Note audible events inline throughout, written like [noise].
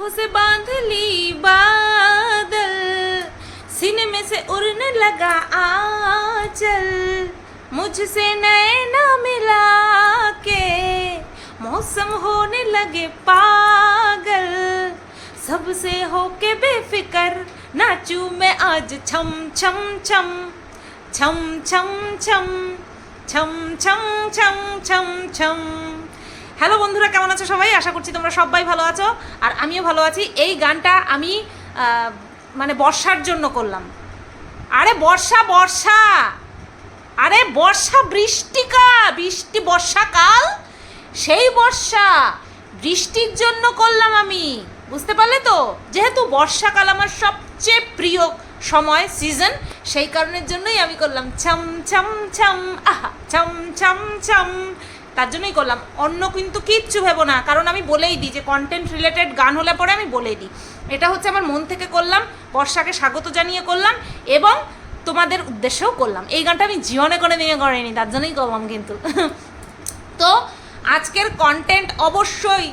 जुल्फों से बाँध ली बादल, सीने में से उड़ने लगा आचल। मुझसे नए ना मिला के मौसम होने लगे पागल। सबसे होके बेफिकर नाचू मैं आज छम छम छम छम छम छम छम छम छम छम छम। হ্যালো বন্ধুরা, কেমন আছো সবাই? আশা করছি তোমরা সবাই ভালো আছো। আর আমিও ভালো আছি। এই গানটা আমি মানে বর্ষার জন্য করলাম। আরে বর্ষা বর্ষা! আরে বর্ষা বৃষ্টিকা বৃষ্টি বর্ষাকাল সেই বর্ষা, বৃষ্টির জন্য করলাম আমি। বুঝতে পারলে তো? যেহেতু বর্ষাকাল আমার সবচেয়ে প্রিয় সময় সিজন সেই কারণের জন্যই আমি করলাম, ছম ছম ছম, আহা, ছম ছম ছম তার জন্যই করলাম। অন্য কিন্তু কিচ্ছু ভেবো না, কারণ আমি বলেই দিই যে কন্টেন্ট রিলেটেড গান হলে পরে আমি বলেই দিই। এটা হচ্ছে আমার মন থেকে করলাম, বর্ষাকে স্বাগত জানিয়ে করলাম এবং তোমাদের উদ্দেশ্যেও করলাম। এই গানটা আমি জীবনে করে দিনে করিনি, তার জন্যই করলাম কিন্তু। [laughs] তো আজকের কন্টেন্ট অবশ্যই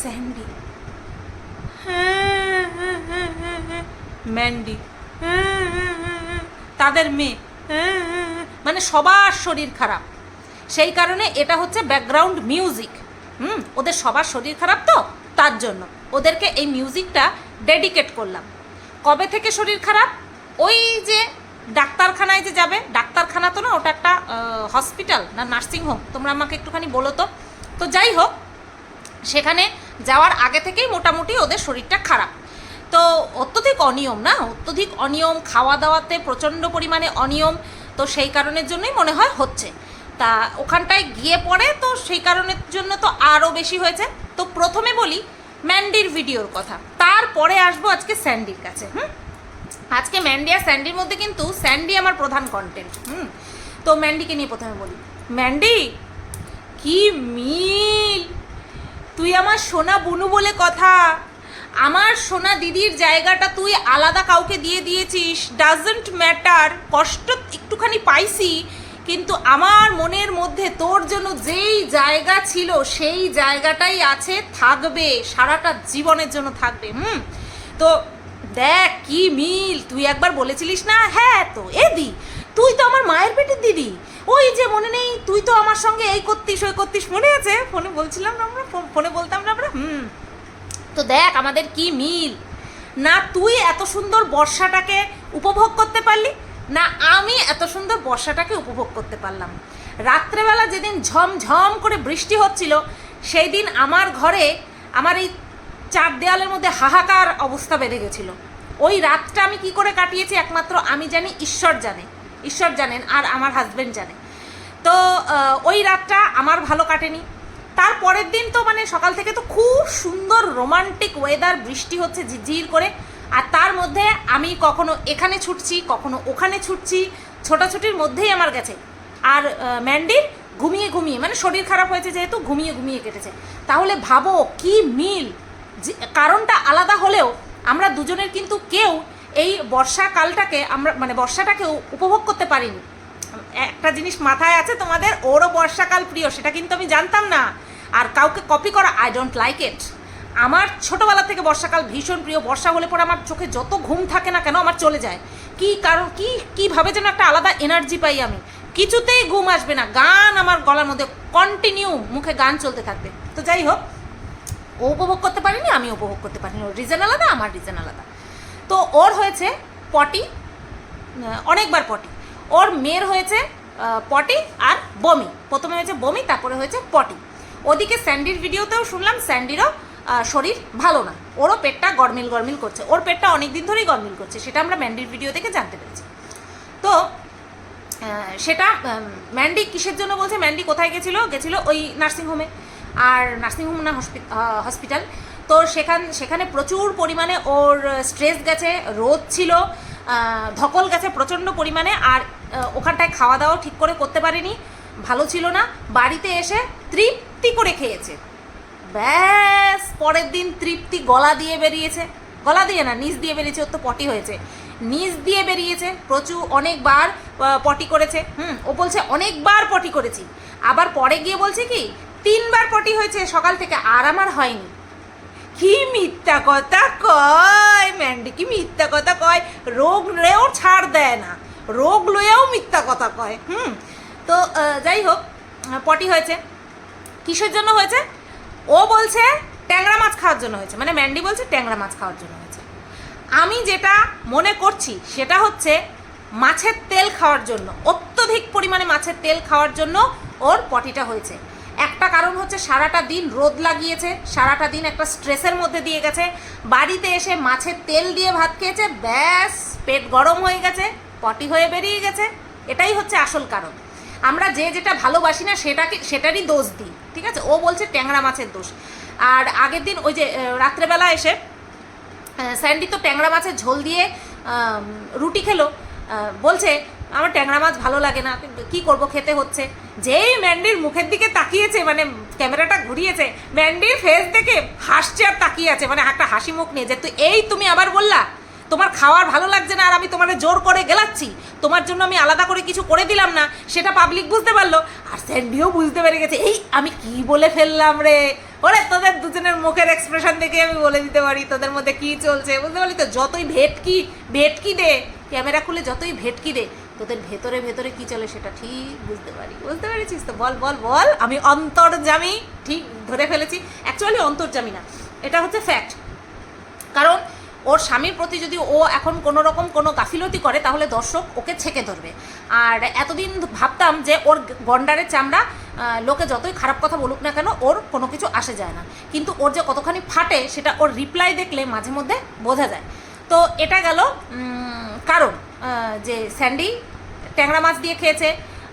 স্যান্ডি ম্যান্ডি তাদের মেয়ে। মানে সবার শরীর খারাপ। সেই কারণে এটা হচ্ছে ব্যাকগ্রাউন্ড মিউজিক হুম, ওদের সবার শরীর খারাপ তো, তার জন্য। ওদেরকে এই মিউজিকটা ডেডিকেট করলাম। কবে থেকে শরীর খারাপ? ওই যে ডাক্তারখানায় যে যাবে, ডাক্তারখানা তো না, ওটা একটা হসপিটাল না নার্সিং হোম তোমরা আমাকে একটুখানি বলো তো। তো যাই হোক, সেখানে যাওয়ার আগে থেকেই মোটামুটি ওদের শরীরটা খারাপ। তো অত্যধিক অনিয়ম না? অত্যধিক অনিয়ম খাওয়া দাওয়াতে প্রচণ্ড পরিমাণে অনিয়ম, তো সেই কারণের জন্যই মনে হয় হচ্ছে। তা ওখানটায় গিয়ে পড়ে, তো সেই কারণের জন্য তো আরও বেশি হয়েছে। তো প্রথমে বলি ম্যান্ডির ভিডিওর কথা। তারপরে আসব আজকে স্যান্ডির কাছে, হুম? আজকে ম্যান্ডি আর স্যান্ডির মধ্যে কিন্তু স্যান্ডি আমার প্রধান কন্টেন্ট হুম? তো ম্যান্ডিকে নিয়ে প্রথমে বলি, ম্যান্ডি, কি মিল? তুই আমার সোনা বুনু বলে কথা। আমার সোনা দিদির জায়গাটা তুই আলাদা কাউকে দিয়ে দিয়েছিস। ডাজন্ট ম্যাটার কষ্ট একটুখানি পাইছি কিন্তু আমার মনের মধ্যে তোর জন্য যেই জায়গা ছিল, সেই জায়গাটাই আছে, থাকবে, সারাটা জীবনের জন্য থাকবে, হুম? তো দেখ কি মিল, তুই একবার বলেছিলিস না? হ্যাঁ তো এদি তুই তো আমার মায়ের পেটের দিদি। ওই যে মনে নেই, তুই তো আমার সঙ্গে এই করতিস, ওই করতিস মনে আছে, ফোনে বলছিলাম না আমরা ফোনে বলতাম না আমরা, হুম। তো দেখ আমাদের কি মিল। না তুই এত সুন্দর বর্ষাটাকে উপভোগ করতে পারলি না, আমি এত সুন্দর বর্ষাটাকে উপভোগ করতে পারলাম। রাত্রেবেলা যেদিন ঝমঝম করে বৃষ্টি হচ্ছিল সেই দিন আমার ঘরে আমার এই চার দেওয়ালের মধ্যে হাহাকার অবস্থা বেড়ে গেছিল। ওই রাতটা আমি কি করে কাটিয়েছি একমাত্র আমি জানি, ঈশ্বর জানে। ঈশ্বর জানেন আর আমার হাজব্যান্ড জানে। তো ওই রাতটা আমার ভালো কাটেনি। তার পরের দিন তো মানে সকাল থেকে তো খুব সুন্দর রোমান্টিক ওয়েদার বৃষ্টি হচ্ছে, ঝিরঝির করে। আর তার মধ্যে আমি কখনো এখানে ছুটছি, কখনো ওখানে ছুটছি, ছোটাছুটির মধ্যেই আমার গেছে। আর ম্যান্ডির ঘুমিয়ে ঘুমিয়ে মানে শরীর খারাপ হয়েছে যেহেতু ঘুমিয়ে ঘুমিয়ে কেটেছে। তাহলে ভাবো কি মিল? কারণটা আলাদা হলেও আমরা দুজনের কিন্তু কেউ এই বর্ষাকালটাকে আমরা মানে বর্ষাটাকে উপভোগ করতে পারিনি। একটা জিনিস মাথায় আছে তোমাদের? ওরও বর্ষাকাল প্রিয়, সেটা কিন্তু আমি জানতাম না। আর কাউকে কপি করা আই ডোন্ট লাইক ইট আমার ছোটবেলা থেকে বর্ষাকাল ভীষণ প্রিয়। বর্ষা হলে পরে আমার চোখে যত ঘুম থাকে না কেন আমার চলে যায়। কি কারণ, কি, কীভাবে যেন একটা আলাদা এনার্জি পাই আমি। কিছুতেই ঘুম আসবে না। গান আমার গলার মধ্যে কন্টিনিউ মুখে গান চলতে থাকবে। তো যাই হোক, ও উপভোগ করতে পারিনি, আমি উপভোগ করতে পারিনি। ওর রিজন আলাদা, আমার রিজন আলাদা। তো ওর হয়েছে পটি অনেকবার পটি। ওর মেয়ের হয়েছে পটি আর বমি। প্রথমে হয়েছে বমি, তারপরে হয়েছে পটি। ওদিকে স্যান্ডির ভিডিওতেও শুনলাম, স্যান্ডিরও শরীর ভালো না। ওরও পেটটা গরমিল গরমিল করছে। ওর পেটটা অনেক দিন ধরেই গরমিল করছে, সেটা আমরা ম্যান্ডির ভিডিও থেকে জানতে পেরেছি। তো সেটা ম্যান্ডি কিসের জন্য বলছে? ম্যান্ডি কোথায় গেছিল? গেছিল ওই নার্সিংহোমে আর নার্সিংহোম না হসপিটাল তো সেখান, সেখানে প্রচুর পরিমাণে ওর স্ট্রেস গেছে, রোদ ছিল ধকল গেছে প্রচণ্ড পরিমাণে। আর ওখানটায় খাওয়া দাওয়া ঠিক করে করতে পারেনি, ভালো ছিল না। বাড়িতে এসে তৃপ্তি করে খেয়েছে। ব্যাস, পরের দিন তৃপ্তি গলা দিয়ে বেরিয়েছে। গলা দিয়ে না, নিচ দিয়ে বেরিয়েছে, ওর তো পটি হয়েছে। নিচ দিয়ে বেরিয়েছে, প্রচুর অনেকবার পটি করেছে। হুম, ও বলছে, অনেকবার পটি করেছি। আবার পরে গিয়ে বলছে কি, তিনবার পটি হয়েছে, সকাল থেকে আর আমার হয়নি। কি মিথ্যা কথা কয়, ম্যান্ডি, কি মিথ্যা কথা কয়। রোগ রেও ছাড় দেয় না। রোগ লয়েও মিথ্যা কথা কয়। হুম, তো যাই হোক পটি হয়েছে। কিসের জন্য হয়েছে? ও বলছে ট্যাংরা মাছ খাওয়ার জন্য হয়েছে। মানে ম্যান্ডি বলছে ট্যাংরা মাছ খাওয়ার জন্য হয়েছে। আমি যেটা মনে করছি সেটা হচ্ছে মাছের তেল খাওয়ার জন্য, অত্যধিক পরিমাণে মাছের তেল খাওয়ার জন্য ওর পটিটা হয়েছে। একটা কারণ হচ্ছে সারাটা দিন রোদ লাগিয়েছে, সারাটা দিন একটা স্ট্রেসের মধ্যে দিয়ে গেছে। বাড়িতে এসে মাছের তেল দিয়ে ভাত খেয়েছে, ব্যাস, পেট গরম হয়ে গেছে, পটি হয়ে বেরিয়ে গেছে। এটাই হচ্ছে আসল কারণ। আমরা যে যেটা ভালোবাসি না সেটাকে সেটারই দোষ দিই। ঠিক আছে? ও বলছে ট্যাংরা মাছের দোষ। আর আগের দিন ওই যে রাত্রেবেলা এসে স্যান্ডি তো ট্যাংরা মাছের ঝোল দিয়ে রুটি খেলো। বলছে, আমার ট্যাংরা মাছ ভালো লাগে না কি করব, খেতে হচ্ছে। যেই ম্যান্ডির মুখের দিকে তাকিয়েছে মানে ক্যামেরাটা ঘুরিয়েছে, ম্যান্ডির ফেস দেখে হাসছে আর তাকিয়ে আছে মানে একটা হাসি মুখ নিয়ে যে তুই এই তুমি আবার বললা? তোমার খাওয়ার ভালো লাগছে না আর আমি তোমার জোর করে গেলাচ্ছি। তোমার জন্য আমি আলাদা করে কিছু করে দিলাম না, সেটা পাবলিক বুঝতে পারল। আর স্যান্ডিও বুঝতে পেরে গেছে, এই, আমি কি বলে ফেললাম রে? ওরে, তোদের দুজনের মুখের এক্সপ্রেশন দেখে আমি বলে দিতে পারি, তোদের মধ্যে কি চলছে? বুঝতে পারলি তো, যতই ভেটকি ভেটকি দে, ক্যামেরা খুলে যতই ভেটকি দে, তোদের ভেতরে ভেতরে কি চলে সেটা ঠিক বুঝতে পারি। বুঝতে পেরেছিস তো? বল বল বল। আমি অন্তর্জামি, ঠিক ধরে ফেলেছি। অ্যাকচুয়ালি অন্তর্জামি না, এটা হচ্ছে ফ্যাক্ট কারণ ওর স্বামীর প্রতি যদি ও এখন কোনো রকম কোনো গাফিলতি করে, তাহলে দর্শক ওকে ছেকে ধরবে। আর এতদিন ভাবতাম যে ওর গন্ডারের চামড়া লোকে যতই খারাপ কথা বলুক না কেন, ওর কোনো কিছু আসে যায় না। কিন্তু ওর যে কতখানি ফাটে, সেটা ওর রিপ্লাই দেখলে মাঝে মধ্যে বোঝা যায়। তো এটা গেল কারণ যে স্যান্ডি ট্যাংরা মাছ দিয়ে খেয়েছে,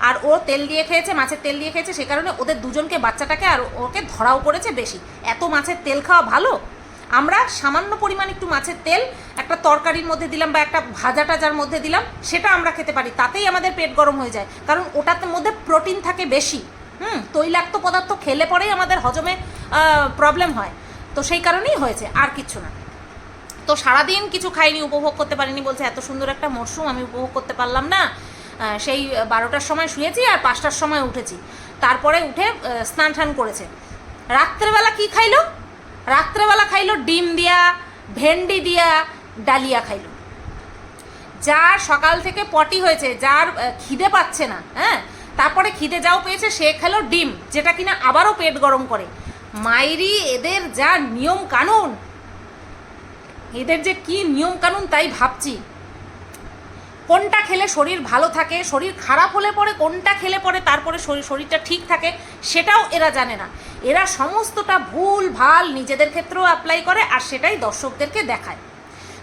আর ও তেল দিয়ে খেয়েছে, মাছের তেল দিয়ে খেয়েছে, সে কারণে ওদের দুজনকে বাচ্চাটাকে আর ওকে ধরাও পড়েছে বেশি। এত মাছের তেল খাওয়া ভালো? আমরা সামান্য পরিমাণ একটু মাছের তেল, একটা তরকারির মধ্যে দিলাম বা একটা ভাজা টাজার মধ্যে দিলাম, সেটা আমরা খেতে পারি। তাতেই আমাদের পেট গরম হয়ে যায়। কারণ ওটাতে মধ্যে প্রোটিন থাকে বেশি। হুম, তৈলাক্ত পদার্থ খেলে পরেই আমাদের হজমে প্রবলেম হয়। তো সেই কারণেই হয়েছে, আর কিছু না। তো সারাদিন কিছু খাইনি, উপভোগ করতে পারিনি বলছে, এত সুন্দর একটা মরশুম আমি উপভোগ করতে পারলাম না। সেই বারোটার সময় শুয়েছি আর পাঁচটার সময় উঠেছি। তারপরে উঠে স্নান টান করেছে। রাত্রেবেলা কি খাইলো? রাত্রেবেলা খাইলো, ডিম দিয়া, ভেন্ডি দিয়া, ডালিয়া খাইলো। যার সকাল থেকে পটি হয়েছে, যার খিদে পাচ্ছে না হ্যাঁ? তারপরে খিদে যাও পেয়েছে, সে খেলো ডিম, যেটা কিনা আবারও পেট গরম করে। মাইরি, এদের যা নিয়ম কানুন এদের যে কি নিয়ম কানুন তাই ভাবছি। কোনটা খেলে শরীর ভালো থাকে, শরীর খারাপ হলে পরে, কোনটা খেলে পরে তারপরে শরীর, শরীরটা ঠিক থাকে সেটাও এরা জানে না। এরা সমস্তটা ভুল, ভালো নিজেদের ক্ষেত্রেও অ্যাপ্লাই করে আর সেটাই দর্শকদেরকে দেখায়।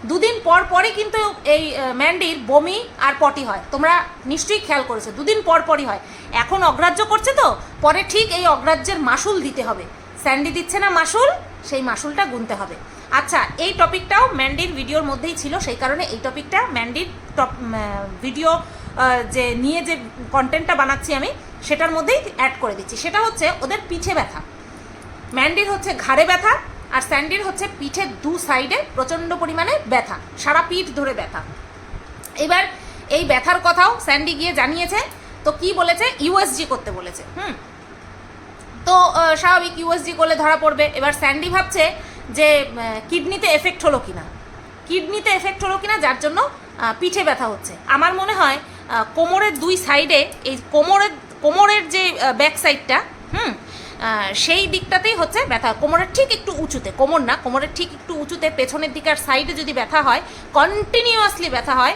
দুদিন পর পরই কিন্তু এই ম্যান্ডির বমি আর পটি হয়। তোমরা নিশ্চয়ই খেয়াল করেছ, দুদিন পর পরই হয়। এখন অগ্রাহ্য করছে তো, পরে ঠিক এই অগ্রাহ্যের মাসুল দিতে হবে। স্যান্ডি দিচ্ছে না মাসুল, সেই মাসুলটা গুনতে হবে। আচ্ছা এই টপিকটাও ম্যান্ডির ভিডিওর মধ্যেই ছিল, সেই কারণে এই টপিকটা ম্যান্ডির টপ ভিডিও যে নিয়ে যে কন্টেন্টটা বানাচ্ছি আমি সেটার মধ্যেই অ্যাড করে দিচ্ছি। সেটা হচ্ছে ওদের পিঠে ব্যথা। ম্যান্ডির হচ্ছে ঘাড়ে ব্যথা আর স্যান্ডির হচ্ছে পিঠের দু সাইডে প্রচণ্ড পরিমাণে ব্যথা। সারা পিঠ ধরে ব্যথা। এবার এই ব্যথার কথাও স্যান্ডি গিয়ে জানিয়েছে। তো কি বলেছে? ইউএসজি করতে বলেছে। হুম? তো স্বাভাবিক ইউএসজি করলে ধরা পড়বে। এবার স্যান্ডি ভাবছে যে কিডনিতে এফেক্ট হলো কিনা। কিডনিতে এফেক্ট হলো কিনা, যার জন্য পিঠে ব্যথা হচ্ছে। আমার মনে হয় কোমরের দুই সাইডে এই কোমরের কোমরের যে ব্যাক সাইডটা হুম সেই দিকটাতেই হচ্ছে ব্যথা। কোমরের ঠিক একটু উঁচুতে, কোমর না, কোমরের ঠিক একটু উঁচুতে, পেছনের দিকে আর সাইডে যদি ব্যথা হয় কন্টিনিউয়াসলি ব্যথা হয়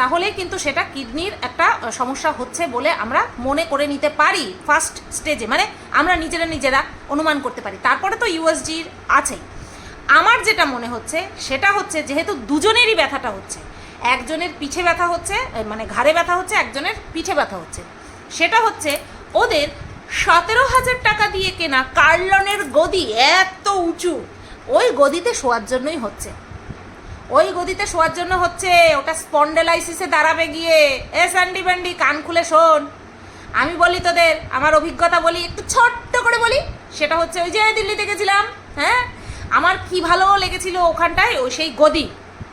তাহলে কিন্তু সেটা কিডনির একটা সমস্যা হচ্ছে বলে আমরা মনে করে নিতে পারি ফার্স্ট স্টেজে মানে আমরা নিজেরা নিজেরা অনুমান করতে পারি। তারপরে তো ইউএসজির আছেই। আমার যেটা মনে হচ্ছে, সেটা হচ্ছে যেহেতু দুজনেরই ব্যথাটা হচ্ছে। একজনের পিঠে ব্যথা হচ্ছে মানে ঘাড়ে ব্যথা হচ্ছে, একজনের পিঠে ব্যথা হচ্ছে। সেটা হচ্ছে ওদের সতেরো হাজার টাকা দিয়ে কেনা কার্লনের গদি এত উঁচু। ওই গদিতে শোয়ার জন্যই হচ্ছে। ওই গদিতে শোয়ার জন্য হচ্ছে ওটা স্পন্ডেলাইসিসে দাঁড়াবে গিয়ে। এ, স্যান্ডি ব্যান্ডি, কান খুলে শোন। আমি বলি তোদের, আমার অভিজ্ঞতা বলি, একটু ছোট্ট করে বলি, সেটা হচ্ছে ওই যে দিল্লিতে গেছিলাম হ্যাঁ? আমার কি ভালো লেগেছিল ওখানটায়? ওই সেই গদি,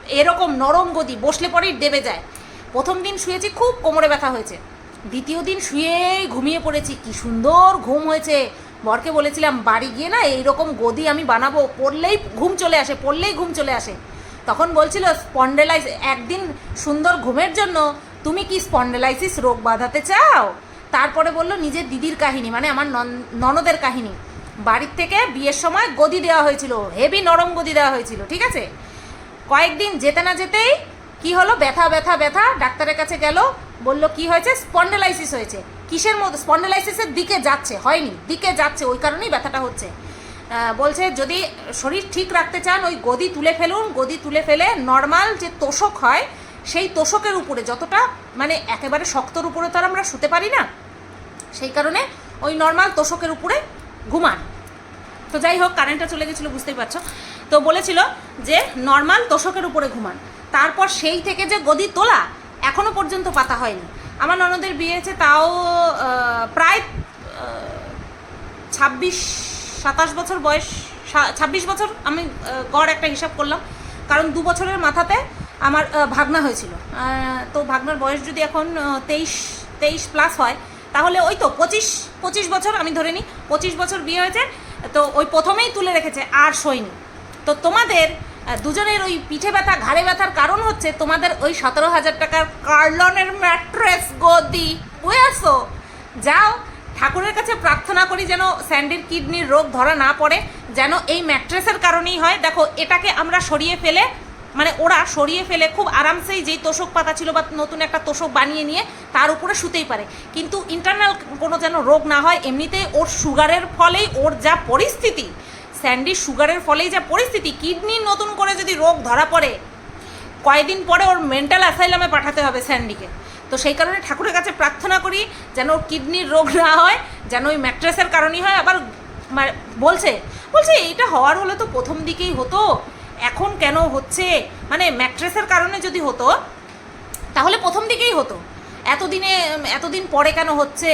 এরকম নরম গদি, বসলে পরেই দেবে যায়। প্রথম দিন শুয়েছি, খুব কোমরে ব্যথা হয়েছে। দ্বিতীয় দিন শুয়েই ঘুমিয়ে পড়েছি। কি সুন্দর ঘুম হয়েছে। বরকে বলেছিলাম, বাড়ি গিয়ে না এইরকম গদি আমি বানাবো, পড়লেই ঘুম চলে আসে, পড়লেই ঘুম চলে আসে। তখন বলছিল স্পন্ডেলাইজ একদিন সুন্দর ঘুমের জন্য তুমি কি স্পন্ডেলাইসিস রোগ বাঁধাতে চাও? তারপরে বলল, নিজের দিদির কাহিনী মানে আমার নন- ননদের কাহিনী। বাড়ির থেকে বিয়ের সময় গদি দেওয়া হয়েছিল, হেভি নরম গদি দেওয়া হয়েছিল, ঠিক আছে? কয়েকদিন যেতে না যেতেই কি হলো? ব্যথা ব্যথা ব্যথা। ডাক্তারের কাছে গেল, বলল, কি হয়েছে? স্পন্ডেলাইসিস হয়েছে। কিসের মধ্যে? স্পন্ডেলাইসিসের দিকে যাচ্ছে, হয়নি। দিকে যাচ্ছে, ওই কারণেই ব্যথাটা হচ্ছে। বলছে, যদি শরীর ঠিক রাখতে চান, ওই গদি তুলে ফেলুন। গদি তুলে ফেলে নর্মাল যে তোষক হয়, সেই তোষকের উপরে যতটা মানে একেবারে শক্তর উপরে তো আর আমরা শুতে পারি না, সেই কারণে ওই নর্মাল তোষকের উপরে ঘুমান। তো যাই হোক কারেন্টটা চলে গেছিল, বুঝতেই পারছ? তো বলেছিল যে, নর্মাল তোষকের উপরে ঘুমান। তারপর সেই থেকে যে গদি তোলা এখনও পর্যন্ত পাতা হয়নি। আমার ননদের বিয়ে হয়েছে তাও প্রায় ছাব্বিশ, সাতাশ বছর বয়স ছাব্বিশ বছর আমি গড় একটা হিসাব করলাম। কারণ দু বছরের মাথাতে আমার ভাগনা হয়েছিল। তো ভাগনার বয়স যদি এখন তেইশ তেইশ প্লাস হয়, তাহলে ওই তো পঁচিশ পঁচিশ বছর আমি ধরে নিই, পঁচিশ বছর বিয়ে হয়েছে, তো ওই প্রথমেই তুলে রেখেছে আর সইনি তো তোমাদের দুজনের ওই পিঠে ব্যথা, ঘাড়ে ব্যথার কারণ হচ্ছে তোমাদের ওই সতেরো হাজার টাকার কার্লনের ম্যাট্রেস, গদি। বুঝেছ যাও, ঠাকুরের কাছে প্রার্থনা করি যেন স্যান্ডির কিডনির রোগ ধরা না পড়ে, যেন এই ম্যাট্রেসের কারণেই হয়। দেখো, এটাকে আমরা সরিয়ে ফেলে মানে ওরা সরিয়ে ফেলে, খুব আরামসেই যেই তোষক পাতা ছিল বা নতুন একটা তোষক বানিয়ে নিয়ে তার উপরে শুতেই পারে। কিন্তু ইন্টারনাল কোনো যেন রোগ না হয়, এমনিতেই ওর সুগারের ফলেই ওর যা পরিস্থিতি স্যান্ডির সুগারের ফলেই যা পরিস্থিতি কিডনির নতুন করে যদি রোগ ধরা পড়ে, কয়েকদিন পরে ওর মেন্টাল অ্যাসাইলামে পাঠাতে হবে স্যান্ডিকে। তো সেই কারণে ঠাকুরের কাছে প্রার্থনা করি যেন ওর কিডনির রোগ না হয়, যেন ওই ম্যাট্রেসের কারণেই হয়। আবার বলছে বলছে, এইটা হওয়ার হলে তো প্রথম দিকেই হতো। এখন কেন হচ্ছে? মানে ম্যাট্রেসের কারণে যদি হতো, তাহলে প্রথম দিকেই হতো। এতদিনে, এতদিন পরে কেন হচ্ছে?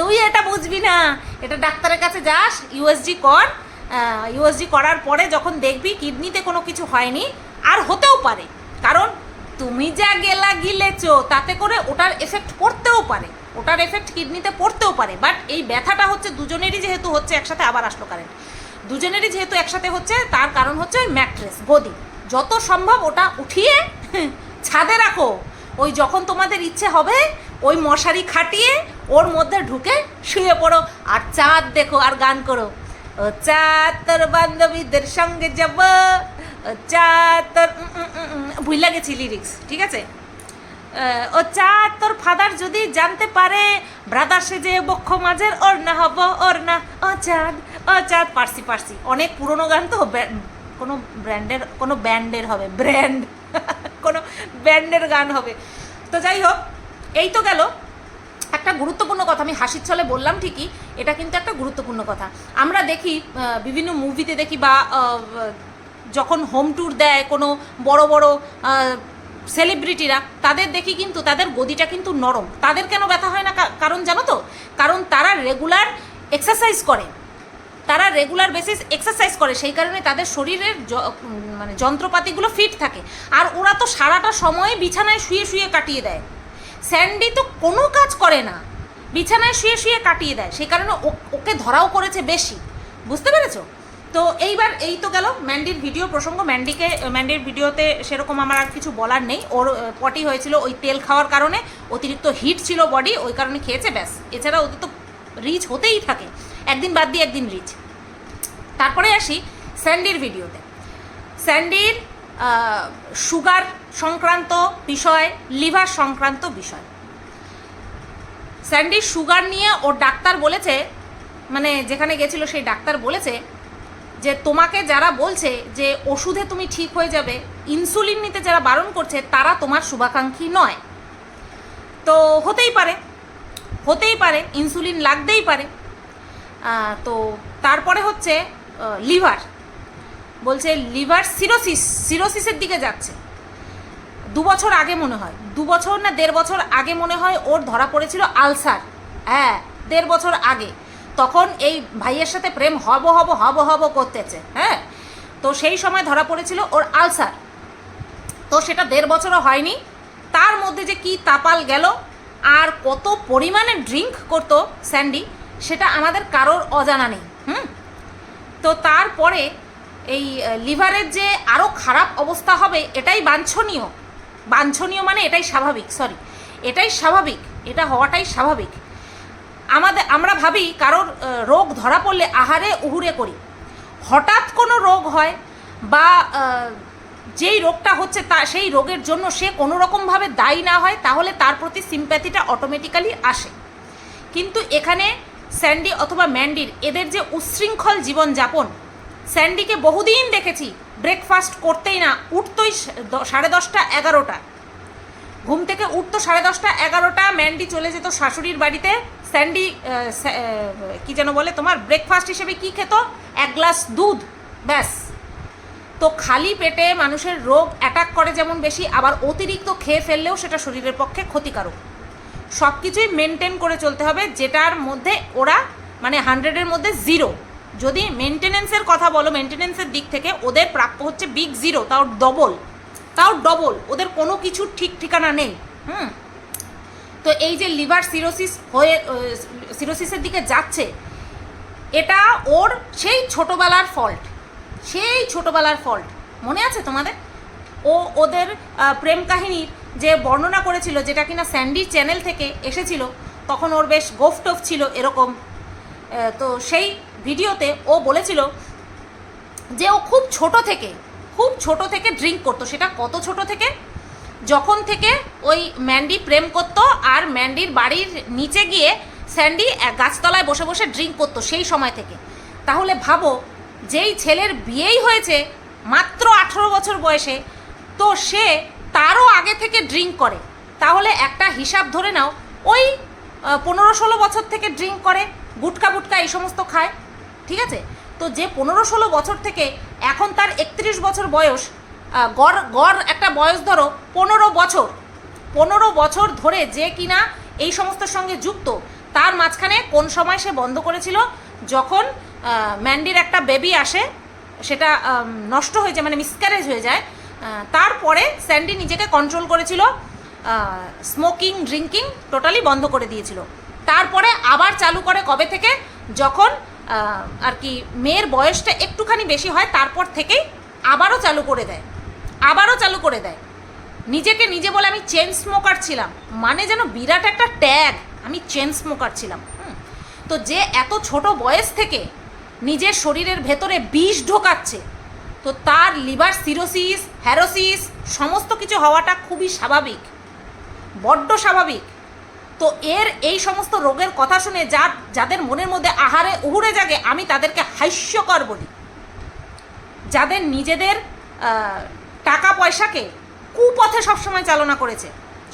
তুই এটা বুঝবি না। এটা ডাক্তারের কাছে যাস ইউএসজি কর। ইউএসজি করার পরে যখন দেখবি কিডনিতে কোনো কিছু হয়নি, আর হতেও পারে। কারণ তুমি যা গেলা গিলেছো, তাতে করে ওটার এফেক্ট পড়তেও পারে। ওটার এফেক্ট কিডনিতে পড়তেও পারে। বাট এই ব্যথাটা হচ্ছে দুজনেরই যেহেতু হচ্ছে একসাথে আবার আসলো কারেন্ট দুজনেরই যেহেতু একসাথে হচ্ছে, তার কারণ হচ্ছে ওই ম্যাট্রেস গদি যত সম্ভব ওটা উঠিয়ে [laughs] ছাদে রাখো। ওই যখন তোমাদের ইচ্ছে হবে, ওই মশারি খাটিয়ে ওর মধ্যে ঢুকে শুয়ে পড়ো আর চাঁদ দেখো আর গান করো। ও, চাঁদ তোর বান্ধবীদের সঙ্গে যাব। ও, চাঁদ তোর ভুইলা গেছি লিরিক্স ঠিক আছে? ও চাঁদ তোর ফাদার যদি জানতে পারে ব্রাদার সেজে বক্ষ মাঝের ওর না হব ওর না ও, চাঁদ ও, চাঁদ পারছি পারছি অনেক পুরনো গান তো কোনো ব্র্যান্ডের, কোনো ব্যান্ডের হবে, ব্র্যান্ড, [laughs] কোনো ব্যান্ডের গান হবে। তো যাই হোক, এই তো গেল। একটা গুরুত্বপূর্ণ কথা, আমি হাসির ছলে বললাম ঠিকই, এটা কিন্তু একটা গুরুত্বপূর্ণ কথা। আমরা দেখি বিভিন্ন মুভিতে দেখি বা যখন হোম ট্যুর দেয় কোনো বড় বড় সেলিব্রিটিরা তাদের দেখি কিন্তু তাদের গদিটা কিন্তু নরম। তাদের কেন ব্যথা হয় না? কারণ জানো তো? কারণ তারা রেগুলার এক্সারসাইজ করে। তারা রেগুলার বেসিস এক্সারসাইজ করে, সেই কারণে তাদের শরীরের মানে যন্ত্রপাতিগুলো ফিট থাকে। আর ওরা তো সারাটা সময় বিছানায় শুয়ে শুয়ে কাটিয়ে দেয়। স্যান্ডি তো কোনো কাজ করে না। বিছানায় শুয়ে শুয়ে কাটিয়ে দেয়। সেই কারণে ওকে ধরাও করেছে বেশি। বুঝতে পেরেছ? তো এইবার এই তো গেল ম্যান্ডির ভিডিও প্রসঙ্গ। ম্যান্ডিকে, ম্যান্ডির ভিডিওতে সেরকম আমার আর কিছু বলার নেই। ওর পটি হয়েছিল ওই তেল খাওয়ার কারণে। অতিরিক্ত হিট ছিল বডি, ওই কারণে খেয়েছে ব্যাস। এছাড়া ওদের তো রিচ হতেই থাকে। একদিন বাদ দিয়ে একদিন রিচ। তারপরে আসি স্যান্ডির ভিডিওতে। স্যান্ডির সুগার সংক্রান্ত বিষয়, লিভার সংক্রান্ত বিষয়। স্যান্ডির সুগার নিয়ে ওর ডাক্তার বলেছে মানে যেখানে গেছিল সেই ডাক্তার বলেছে যে তোমাকে যারা বলছে যে ওষুধে তুমি ঠিক হয়ে যাবে, ইনসুলিন নিতে যারা বারণ করছে, তারা তোমার শুভাকাঙ্ক্ষী নয়। তো হতেই পারে হতেই পারে, ইনসুলিন লাগতেই পারে। তো তারপরে হচ্ছে লিভার। বলছে লিভার সিরোসিস, সিরোসিসের দিকে যাচ্ছে। দু বছর আগে মনে হয়, দু বছর না দেড় বছর আগে মনে হয় ওর ধরা পড়েছিল আলসার। হ্যাঁ দেড় বছর আগে। তখন এই ভাইয়ের সাথে প্রেম হব হব হব হব করতেছে হ্যাঁ? তো সেই সময় ধরা পড়েছিল ওর আলসার। তো সেটা দেড় বছরও হয়নি। তার মধ্যে যে কি তাপাল গেল, আর কত পরিমাণে ড্রিঙ্ক করতো স্যান্ডি, সেটা আমাদের কারোর অজানা নেই, হুম? তো তারপরে এই লিভারের যে আরও খারাপ অবস্থা হবে, এটাই বাঞ্ছনীয়। বাঞ্ছনীয় মানে এটাই স্বাভাবিক সরি এটাই স্বাভাবিক, এটা হওয়াটাই স্বাভাবিক। আমাদের আমরা ভাবি কারোর রোগ ধরা পড়লে আহারে উহুরে করি। হঠাৎ কোনো রোগ হয় বা যেই রোগটা হচ্ছে তা সেই রোগের জন্য সে কোনো রকমভাবে দায়ী না হয়, তাহলে তার প্রতি সিম্প্যাথিটা অটোমেটিক্যালি আসে। কিন্তু এখানে স্যান্ডি অথবা ম্যান্ডির, এদের যে উচ্ছৃঙ্খল জীবনযাপন, স্যান্ডিকে বহুদিন দেখেছি ব্রেকফাস্ট করতেই না, উঠতই সাড়ে দশটা, এগারোটা। ঘুম থেকে উঠতো সাড়ে দশটা, এগারোটা, ম্যান্ডি চলে যেত শাশুড়ির বাড়িতে। স্যান্ডি কি যেন বলে তোমার, ব্রেকফাস্ট হিসেবে কি খেত? এক গ্লাস দুধ, ব্যাস। তো খালি পেটে মানুষের রোগ অ্যাটাক করে যেমন বেশি, আবার অতিরিক্ত খেয়ে ফেললেও সেটা শরীরের পক্ষে ক্ষতিকারক। সব কিছুই মেনটেন করে চলতে হবে, যেটার মধ্যে ওরা মানে হান্ড্রেডের মধ্যে জিরো যদি মেনটেনেন্সের কথা বলো মেনটেনেন্সের দিক থেকে ওদের প্রাপ্য হচ্ছে বিগ জিরো তাও ডবল তাও ডবল ওদের কোনো কিছু ঠিক ঠিকানা নেই, হুম? তো এই যে লিভার সিরোসিস হয়ে সিরোসিসের দিকে যাচ্ছে, এটা ওর সেই ছোটোবেলার ফল্ট সেই ছোটোবেলার ফল্ট মনে আছে তোমাদের? ও ওদের প্রেম কাহিনীর যে বর্ণনা করেছিল, যেটা কিনা স্যান্ডি চ্যানেল থেকে এসেছিল, তখন ওর বেশ গোফটোফ ছিল এরকম তো সেই ভিডিওতে ও বলেছিল যে ও খুব ছোট থেকে, খুব ছোট থেকে ড্রিঙ্ক করতো। সেটা কত ছোট থেকে? যখন থেকে ওই ম্যান্ডি প্রেম করতো আর ম্যান্ডির বাড়ির নিচে গিয়ে স্যান্ডি গাছতলায় বসে বসে ড্রিঙ্ক করতো সেই সময় থেকে। তাহলে ভাবো, যেই ছেলের বিয়েই হয়েছে মাত্র আঠেরো বছর বয়সে, তো সে তারও আগে থেকে ড্রিঙ্ক করে। তাহলে একটা হিসাব ধরে নাও, ওই পনেরো ষোলো বছর থেকে ড্রিঙ্ক করে গুটকা বুটকা এই সমস্ত খায়। ঠিক আছে? তো যে পনেরো ষোলো বছর থেকে এখন তার একত্রিশ বছর বয়স গড় গড় একটা বয়স ধরো পনেরো বছর। পনেরো বছর ধরে যে কিনা এই সমস্তের সঙ্গে যুক্ত, তার মাঝখানে কোন সময় সে বন্ধ করেছিল? যখন ম্যান্ডির একটা বেবি আসে, সেটা নষ্ট হয়ে যায় মানে মিসক্যারেজ হয়ে যায় তারপরে স্যান্ডি নিজেকে কন্ট্রোল করেছিল স্মোকিং ড্রিঙ্কিং টোটালি বন্ধ করে দিয়েছিল। তারপরে আবার চালু করে কবে থেকে? যখন আর কি মেয়ের বয়সটা একটুখানি বেশি হয়, তারপর থেকেই আবারও চালু করে দেয়। আবারও চালু করে দেয়। নিজেকে নিজে বলে আমি চেন স্মোকার ছিলাম। মানে যেন বিরাট একটা ট্যাগ আমি চেন স্মোকার ছিলাম। তো যে এত ছোট বয়স থেকে নিজের শরীরের ভেতরে বিষ ঢোকাচ্ছে, তো তার লিভার সিরোসিস, হ্যারোসিস, সমস্ত কিছু হওয়াটা খুবই স্বাভাবিক। বড্ড স্বাভাবিক। তো এর এই সমস্ত রোগের কথা শুনে যা যাদের মনের মধ্যে আহারে উহুরে জাগে, আমি তাদেরকে হাস্যকর বলি। যাদের নিজেদের টাকা পয়সাকে কুপথে সবসময় চালনা করেছে,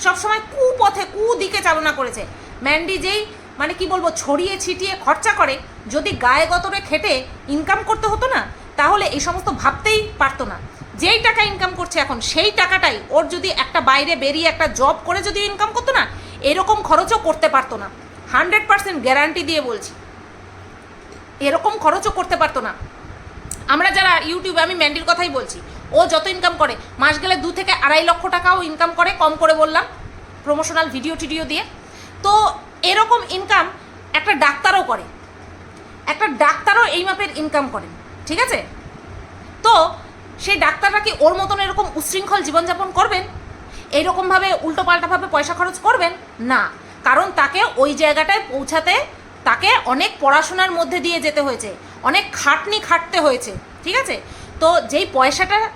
সবসময় কুপথে, কুদিকে চালনা করেছে। ম্যান্ডি যেই মানে কি বলব, ছড়িয়ে ছিটিয়ে খরচা করে, যদি গায়ে গতরে খেটে ইনকাম করতে হতো না, তাহলে এই সমস্ত ভাবতেই পারতো না। যেই টাকা ইনকাম করছে এখন, সেই টাকাটাই ওর যদি একটা বাইরে বেরিয়ে একটা জব করে যদি ইনকাম করতো না এরকম খরচও করতে পারতো না। হান্ড্রেড পার্সেন্ট গ্যারান্টি দিয়ে বলছি। এরকম খরচও করতে পারতো না। আমরা যারা ইউটিউবে, আমি ম্যান্ডির কথাই বলছি, ও যত ইনকাম করে, মাস গেলে দু থেকে আড়াই লক্ষ টাকাও ইনকাম করে, কম করে বললাম প্রমোশনাল ভিডিও টিডিও দিয়ে। তো এরকম ইনকাম একটা ডাক্তারও করে। একটা ডাক্তারও এই মাপের ইনকাম করেন ঠিক আছে? তো সেই ডাক্তাররা কি ওর মতন এরকম উচ্ছৃঙ্খল জীবনযাপন করবেন? এইরকমভাবে উল্টোপাল্টাভাবে পয়সা খরচ করবেন? না। কারণ তাকে ওই জায়গাটায় পৌঁছাতে তাকে অনেক পড়াশোনার মধ্যে দিয়ে যেতে হয়েছে। অনেক খাটনি খাটতে হয়েছে। ঠিক আছে? তো যেই পয়সাটা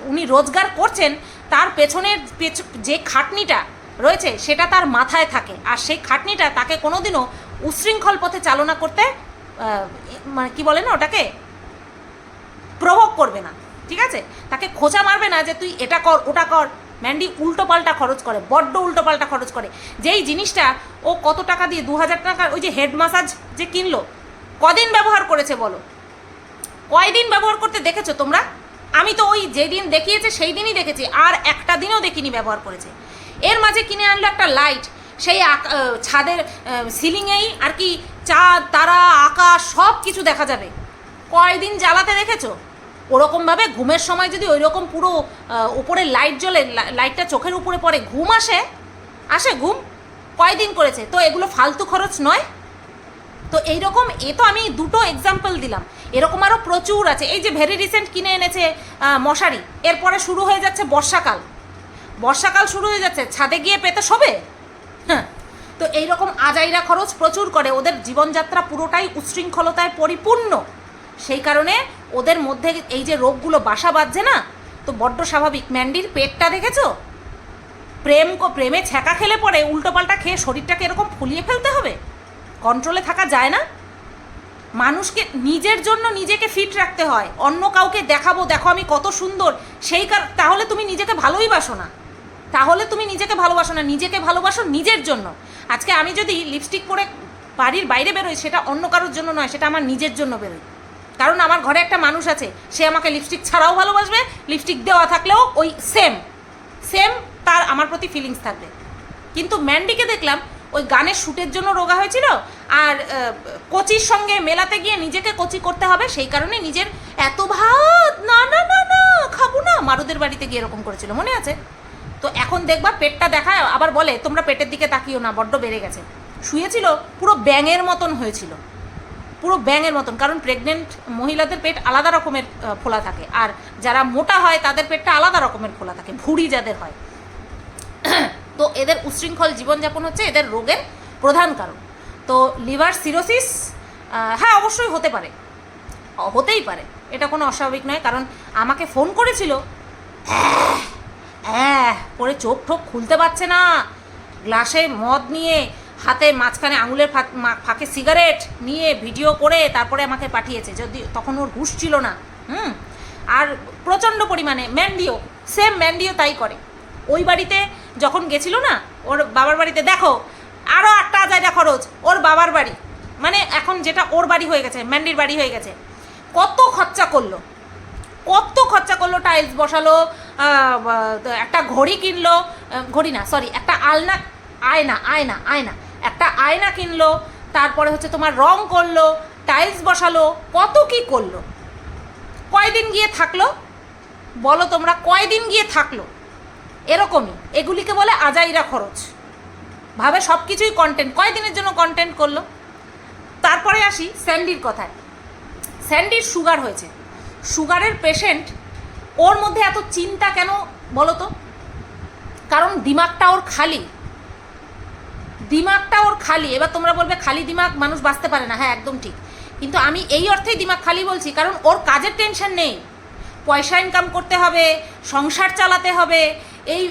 উনি রোজগার করছেন, তার পেছনের পেছ- যে খাটনিটা রয়েছে, সেটা তার মাথায় থাকে। আর সেই খাটনিটা তাকে কোনোদিনও উচ্ছৃঙ্খল পথে চালনা করতে মানে কি বলে না ওটাকে? প্রভোগ করবে না। ঠিক আছে? তাকে খোঁচা মারবে না যে তুই এটা কর, ওটা কর। ম্যান্ডি উল্টো পাল্টা খরচ করে, বড্ড উল্টো পাল্টা খরচ করে। যেই জিনিসটা ও কত টাকা দিয়ে, দু হাজার টাকার ওই যে হেড মাসাজ যে কিনলো, কদিন ব্যবহার করেছে বলো? কয়দিন ব্যবহার করতে দেখেছ তোমরা? আমি তো ওই যেদিন দেখিয়েছে সেই দিনই দেখেছি, আর একটা দিনও দেখিনি ব্যবহার করেছে। এর মাঝে কিনে আনলো একটা লাইট সেই ছাদের সিলিংয়েই আর কি চাঁদ, তারা, আকাশ সব কিছু দেখা যাবে। কয়দিন জ্বালাতে দেখেছ? ওরকমভাবে ঘুমের সময় যদি ওই রকম পুরো উপরে লাইট জ্বলে লাইটটা চোখের উপরে পড়ে, ঘুম আসে? আসে ঘুম? কয়দিন করেছে? তো এগুলো ফালতু খরচ নয়। তো এইরকম, এ তো আমি দুটো এক্সাম্পল দিলাম। এরকম আরও প্রচুর আছে। এই যে ভেরি রিসেন্ট কিনে এনেছে মশারি। এরপরে শুরু হয়ে যাচ্ছে বর্ষাকাল। বর্ষাকাল শুরু হয়ে যাচ্ছে। ছাদে গিয়ে পেতে শোবে? হ্যাঁ। তো এইরকম আজাইরা খরচ প্রচুর করে। ওদের জীবনযাত্রা পুরোটাই উচ্ছৃঙ্খলতায় পরিপূর্ণ। সেই কারণে ওদের মধ্যে এই যে রোগগুলো বাসা বাঁধছে না, তো বড্ড স্বাভাবিক। ম্যান্ডির পেটটা দেখেছ? প্রেম প্রেমে ছ্যাঁকা খেলে পরে উল্টোপাল্টা খেয়ে শরীরটাকে এরকম ফুলিয়ে ফেলতে হবে? কন্ট্রোলে থাকা যায় না? মানুষকে নিজের জন্য নিজেকে ফিট রাখতে হয়। অন্য কাউকে দেখাবো, দেখো আমি কত সুন্দর। সেই কার তাহলে তুমি নিজেকে ভালোই বাসো না। তাহলে তুমি নিজেকে ভালোবাসো না। নিজেকে ভালোবাসো নিজের জন্য। আজকে আমি যদি লিপস্টিক পরে বাড়ির বাইরে বেরোই, সেটা অন্য কারোর জন্য নয়, সেটা আমার নিজের জন্য বেরোই কারণ আমার ঘরে একটা মানুষ আছে, সে আমাকে লিপস্টিক ছাড়াও ভালোবাসবে লিপস্টিক দেওয়া থাকলেও ওই সেম সেম তার আমার প্রতি ফিলিংস থাকবে। কিন্তু ম্যান্ডিকে দেখলাম ওই গানের শ্যুটের জন্য রোগা হয়েছিল আর কোচির সঙ্গে মেলাতে গিয়ে নিজেকে কোচি করতে হবে, সেই কারণে নিজের এত ভাত, না না না না, খাব না, মারুদের বাড়িতে গিয়ে এরকম করেছিল, মনে আছে? তো এখন দেখবা পেটটা দেখায়, আবার বলে, তোমরা পেটের দিকে তাকিও না, বড্ড বেড়ে গেছে। শুয়েছিল, পুরো ব্যাঙের মতন হয়েছিল। পুরো ব্যাঙের মতন, কারণ প্রেগনেন্ট মহিলাদের পেট আলাদা রকমের ফোলা থাকে। আর যারা মোটা হয়, তাদের পেটটা আলাদা রকমের খোলা থাকে, ভুঁড়ি যাদের হয়। তো এদের উচ্ছৃঙ্খল জীবনযাপন হচ্ছে এদের রোগের প্রধান কারণ। তো লিভার সিরোসিস হ্যাঁ অবশ্যই হতে পারে। হতেই পারে। এটা কোনো অস্বাভাবিক নয়, কারণ আমাকে ফোন করেছিল। হ্যাঁ করে চোখ ঠোক খুলতে পারছে না। গ্লাসে মদ নিয়ে হাতে মাঝখানে আঙুলের ফাঁক- সিগারেট নিয়ে ভিডিও করে তারপরে আমাকে পাঠিয়েছে। যদি তখন ওর হুশ ছিল না। হুম? আর প্রচণ্ড পরিমাণে ম্যান্ডিও সেম ম্যান্ডিও তাই করে। ওই বাড়িতে যখন গেছিল না, ওর বাবার বাড়িতে দেখো আরও একটা আজাইরা খরচ ওর বাবার বাড়ি। মানে এখন যেটা ওর বাড়ি হয়ে গেছে, ম্যান্ডির বাড়ি হয়ে গেছে। কত খরচা করল। কত খরচা করল টাইলস বসালো একটা ঘড়ি কিনলো ঘড়ি না সরি একটা আলনা, আয়না আয়না আয়না। একটা আয়না কিনলো, তারপরে হচ্ছে তোমার রং করল টাইলস বসালো, কত কি করল? কয়দিন গিয়ে থাকল? বলো তোমরা, কয়দিন গিয়ে থাকল? এরকমই, এগুলিকে বলে আজাইরা খরচ। ভাবে সব কিছুই কন্টেন্ট কয়দিনের জন্য কন্টেন্ট করল? তারপরে আসি স্যান্ডির কথায়। স্যান্ডির সুগার হয়েছে। সুগারের পেশেন্ট ওর মধ্যে এত চিন্তা কেন বলো তো? কারণ দিমাগটা ওর খালি। দিমাগটা ওর খালি। এবার তোমরা বলবে খালি দিমাগ মানুষ বাঁচতে পারে না। হ্যাঁ একদম ঠিক। কিন্তু আমি এই অর্থেই দিমাগ খালি বলছি, কারণ ওর কাজের টেনশন নেই। পয়সা ইনকাম করতে হবে, সংসার চালাতে হবে, এই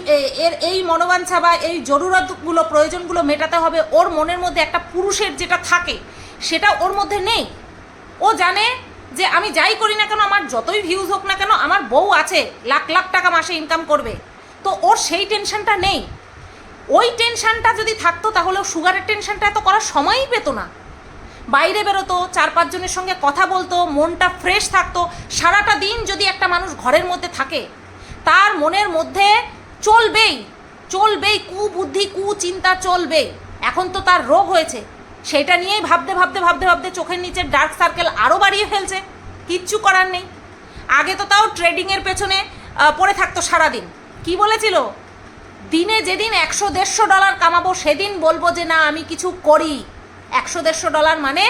এর এই মনোবাঞ্ছা বা এই জরুরতগুলো, প্রয়োজনগুলো মেটাতে হবে, ওর মনের মধ্যে একটা পুরুষের যেটা থাকে, সেটা ওর মধ্যে নেই। ও জানে যে আমি যাই করি না কেন, আমার যতই ভিউজ হোক না কেন, আমার বউ আছে, লাখ লাখ টাকা মাসে ইনকাম করবে। তো ওর সেই টেনশনটা নেই। ওই টেনশনটা যদি থাকতো তাহলে সুগারের টেনশনটা এত করার সময়ই পেতো না। বাইরে বেরোতো, চার পাঁচজনের সঙ্গে কথা বলতো, মনটা ফ্রেশ থাকতো, সারাটা দিন যদি একটা মানুষ ঘরের মধ্যে থাকে, তার মনের মধ্যে চলবেই চলবেই কুবুদ্ধি কুচিন্তা চলবেই। এখন তো তার রোগ হয়েছে। সেটা নিয়েই ভাবতে ভাবতে ভাবতে ভাবতে চোখের নিচে ডার্ক সার্কেল আরও বাড়িয়ে ফেলছে। কিচ্ছু করার নেই। আগে তো তাও ট্রেডিংয়ের পেছনে পড়ে থাকতো সারাদিন। কি বলেছিল? দিনে যেদিন একশো দেড়শো ডলার কামাবো, সেদিন বলব যে, না, আমি কিছু করি। একশো দেড়শো ডলার মানে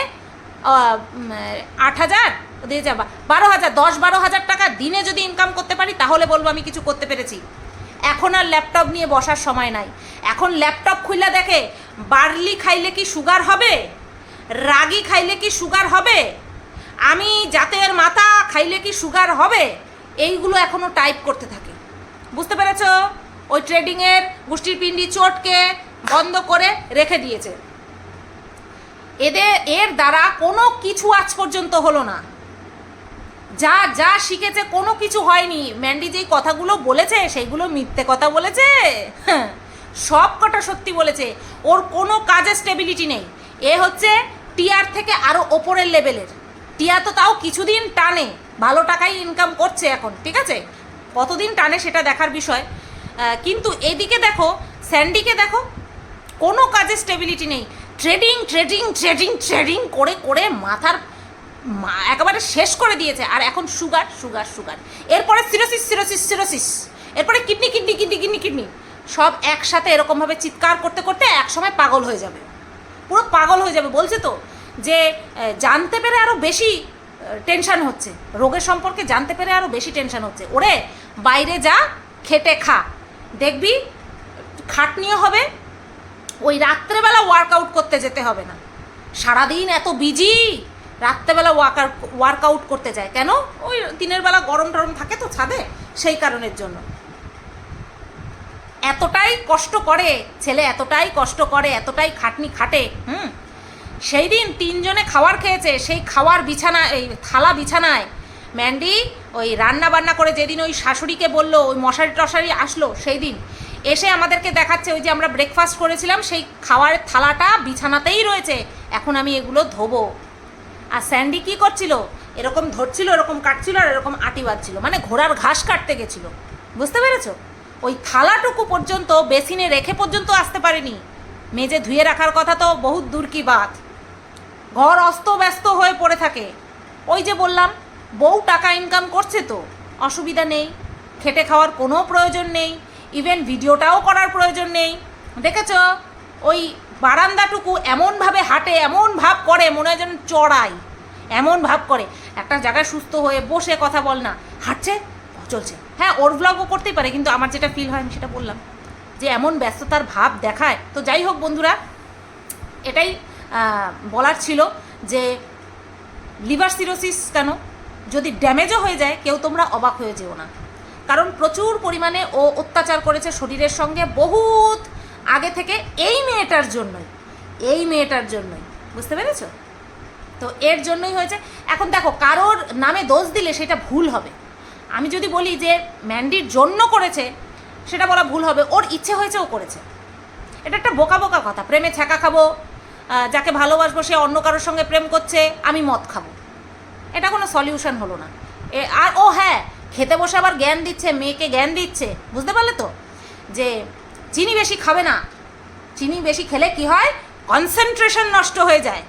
আট হাজার? দিয়ে যাবা বারো হাজার, দশ বারো হাজার টাকা দিনে যদি ইনকাম করতে পারি, তাহলে বলব আমি কিছু করতে পেরেছি। এখন আর ল্যাপটপ নিয়ে বসার সময় নাই। এখন ল্যাপটপ খুললে দেখে, বার্লি খাইলে কি সুগার হবে? রাগি খাইলে কি সুগার হবে? আমি জাতের মাথা খাইলে কি সুগার হবে? এইগুলো এখনও টাইপ করতে থাকে। বুঝতে পেরেছ? ওই ট্রেডিংয়ের গোষ্ঠীর পিন্ডি চোটকে বন্ধ করে রেখে দিয়েছে। এদের এর দ্বারা কোনো কিছু আজ পর্যন্ত হলো না। যা যা শিখেছে কোনো কিছু হয়নি। ম্যান্ডি যেই কথাগুলো বলেছে সেইগুলো মিথ্যে কথা বলেছে। হ্যাঁ, সব কটা সত্যি বলেছে। ওর কোনো কাজে স্টেবিলিটি নেই। এ হচ্ছে টিয়ার থেকে আরও ওপরের লেভেলের। টিয়া তো তাও কিছুদিন টানে। ভালো টাকাই ইনকাম করছে এখন ঠিক আছে? কতদিন টানে সেটা দেখার বিষয়। কিন্তু এদিকে দেখো, স্যান্ডিকে দেখো, কোনো কাজে স্টেবিলিটি নেই। ট্রেডিং ট্রেডিং ট্রেডিং ট্রেডিং করে করে মাথার একেবারে শেষ করে দিয়েছে। আর এখন সুগার সুগার সুগার এরপরে সিরোসিস সিরোসিস সিরোসিস এরপরে kidney kidney kidney kidney kidney সব একসাথে এরকমভাবে চিৎকার করতে করতে একসময় পাগল হয়ে যাবে। পুরো পাগল হয়ে যাবে। বলছে তো যে জানতে পেরে আরও বেশি টেনশন হচ্ছে। রোগের সম্পর্কে জানতে পেরে আরও বেশি টেনশন হচ্ছে। ওরে, বাইরে যা, খেটে খা। দেখবি, খাটনিও হবে, ওই রাত্রেবেলা ওয়ার্কআউট করতে যেতে হবে না। সারাদিন এত বিজি রাত্রেবেলা ওয়ার্ক ওয়ার্কআউট করতে যায়। কেন? ওই দিনের বেলা গরম টরম থাকে তো ছাদে, সেই কারণের জন্য। এতটাই কষ্ট করে, ছেলে এতটাই কষ্ট করে, এতটাই খাটনি খাটে, হুম? সেই দিন তিনজনে খাবার খেয়েছে, সেই খাওয়ার বিছানা, এই থালা বিছানায় ম্যান্ডি, ওই রান্না বান্না করে যেদিন ওই শাশুড়িকে বলল, ওই মশারি টশারি আসলো, সেই দিন এসে আমাদেরকে দেখাচ্ছে ওই যে আমরা ব্রেকফাস্ট করেছিলাম, সেই খাওয়ারের থালাটা বিছানাতেই রয়েছে। এখন আমি এগুলো ধোবো। আর স্যান্ডি কি করছিল? এরকম ধরছিল, এরকম কাটছিল, আর এরকম আটি বাজছিল মানে ঘোড়ার ঘাস কাটতে গেছিল। বুঝতে পেরেছ? ওই থালাটুকু পর্যন্ত, বেসিনে রেখে পর্যন্ত আসতে পারেনি। মেজে ধুয়ে রাখার কথা তো বহুত দূর কি বাত। ঘর অস্ত ব্যস্ত হয়ে পড়ে থাকে। ওই যে বললাম বউ টাকা ইনকাম করছে তো, অসুবিধা নেই। খেটে খাওয়ার কোনো প্রয়োজন নেই। ইভেন ভিডিওটাও করার প্রয়োজন নেই। দেখেছ? ওই বারান্দাটুকু এমনভাবে হাঁটে, এমন ভাব করে, মনে হয় যেন চড়াই। এমন ভাব করে। একটা জায়গায় সুস্থ হয়ে বসে কথা বল না। হাঁটছে, চলছে। হ্যাঁ ওর ভ্লগও করতেই পারে, কিন্তু আমার যেটা ফিল হয়, আমি সেটা বললাম। যে এমন ব্যস্ততার ভাব দেখায়। তো যাই হোক বন্ধুরা, এটাই বলার ছিল যে লিভার সিরোসিস কেন? যদি ড্যামেজও হয়ে যায়, কেউ তোমরা অবাক হয়ে যেও না। কারণ প্রচুর পরিমাণে ও অত্যাচার করেছে শরীরের সঙ্গে বহুত আগে থেকে এই মেয়েটার জন্যই, এই মেয়েটার জন্যই। বুঝতে পেরেছ? তো এর জন্যই হয়েছে। এখন দেখো, কারোর নামে দোষ দিলে সেটা ভুল হবে। আমি যদি বলি যে ম্যান্ডির জন্য করেছে, সেটা বলা ভুল হবে। ওর ইচ্ছে হয়েছে ও করেছে। এটা একটা বোকা বোকা কথা। প্রেমে ছ্যাঁকা খাব যাকে ভালোবাসবো সে অন্য কারোর সঙ্গে প্রেম করছে, আমি মদ খাব। এটা কোনো সলিউশন হলো না। এ, আর, ও হ্যাঁ খেতে বসে আবার জ্ঞান দিচ্ছে, মেয়েকে জ্ঞান দিচ্ছে। বুঝতে পারলে তো? যে, চিনি বেশি খাবে না। চিনি বেশি খেলে কি হয়? কনসেন্ট্রেশন নষ্ট হয়ে যায়।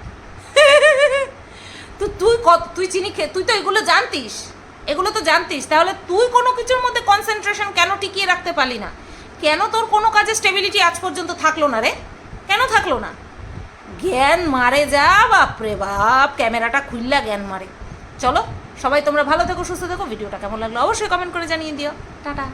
তো তুই কত, তুই চিনি খে, তুই তো এগুলো জানতিস। এগুলো তো জানতিস। তাহলে তুই কোনো কিছুর মধ্যে কনসেন্ট্রেশন কেন টিকিয়ে রাখতে পারলি না? কেন তোর কোনো কাজে স্টেবিলিটি আজ পর্যন্ত থাকল না রে? কেন থাকল না? জ্ঞান মারে যা, বাপরে বাপ, ক্যামেরাটা খুললা জ্ঞান মারে। চলো, সবাই তোমরা ভালো থেকো, সুস্থ থেকো, ভিডিওটা কেমন লাগল অবশ্যই কমেন্ট করে জানিয়ে দিও। টাটা।